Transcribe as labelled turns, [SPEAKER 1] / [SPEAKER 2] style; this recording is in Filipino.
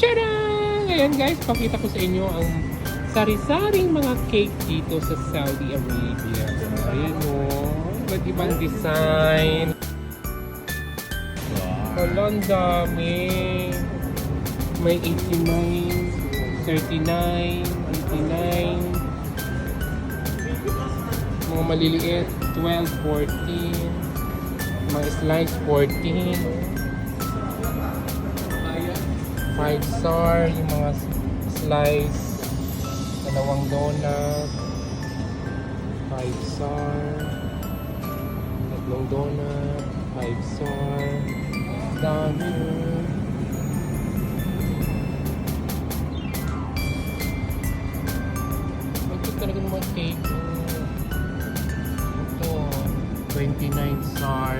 [SPEAKER 1] Tada! Ngayon guys, pakita ko sa inyo ang sari-saring mga cake dito sa Saudi Arabia. Ayan o. Iba't ibang design. Wala, ang dami. May 89, 39, 89. Mga maliliit, 12, 14. Mga slice, 14. 5 star, yung mga slice, dalawang donut, 5 star, tatlong donut, 5 star, dami. Magkot talaga ng mga cake. Ito, 29 star.